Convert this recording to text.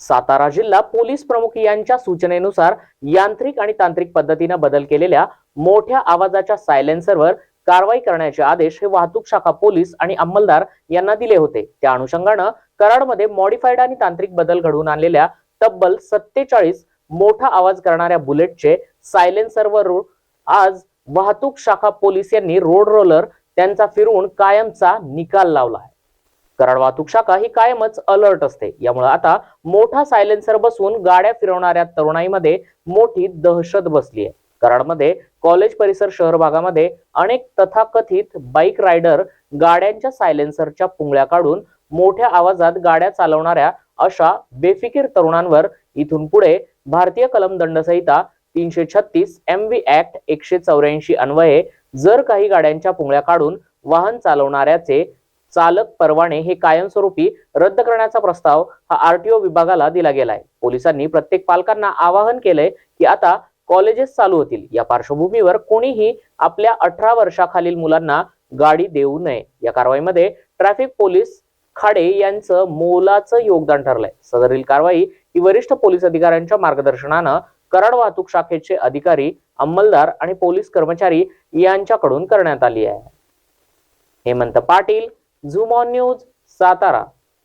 सातारा जिल्हा पोलीस प्रमुख यांच्या सूचनेनुसार यांत्रिक आणि तांत्रिक पद्धतीनं बदल केलेल्या मोठ्या आवाजाच्या सायलेन्सरवर कारवाई करण्याचे आदेश हे वाहतूक शाखा पोलीस आणि अंमलदार यांना दिले होते. त्या अनुषंगानं कराडमध्ये मॉडिफाईड आणि तांत्रिक बदल घडवून आणलेल्या तब्बल सत्तेचाळीस मोठा आवाज करणाऱ्या बुलेटचे सायलेन्सरवर आज वाहतूक शाखा पोलीस यांनी रोड रोलर त्यांचा फिरवून कायमचा निकाल लावला आहे. कराड वाहतूक शाखा ही कायमच अलर्ट असते. यामुळे आता मोठा सायलेन्सर बसवून गाड्या फिरवणाऱ्या तरुणाईमध्ये मोठी दहशत बसली आहे. कराडमध्ये कॉलेज परिसर शहर भागामध्ये अनेक तथाकथित बाईक रायडर गाड्यांच्या सायलेन्सरच्या पुंगळ्या काढून मोठ्या आवाजात गाड्या चालवणाऱ्या अशा बेफिकीर तरुणांवर इथून पुढे भारतीय कलम दंडसंहिता तीनशे छत्तीस एम व्ही ऍक्ट एकशे चौऱ्याऐंशी अन्वये जर काही गाड्यांच्या पुंगळ्या काढून वाहन चालवणाऱ्याचे चालक परवाने हे कायमस्वरूपी रद्द करण्याचा प्रस्ताव हा आरटीओ विभागाला दिला गेलाय. पोलिसांनी प्रत्येक पालकांना आवाहन केलंय की आता कॉलेजेस चालू होतील. या पार्श्वभूमीवर कोणीही आपल्या अठरा वर्षाखालील मुलांना गाडी देऊ नये. या कारवाईमध्ये ट्रॅफिक पोलीस खाडे यांचं मोलाचं योगदान ठरलंय. सदरील कारवाई ही वरिष्ठ पोलीस अधिकाऱ्यांच्या मार्गदर्शनानं कराड वाहतूक शाखेचे अधिकारी अंमलदार आणि पोलीस कर्मचारी यांच्याकडून करण्यात आली आहे. Hemant Patil Zoom On News Satara.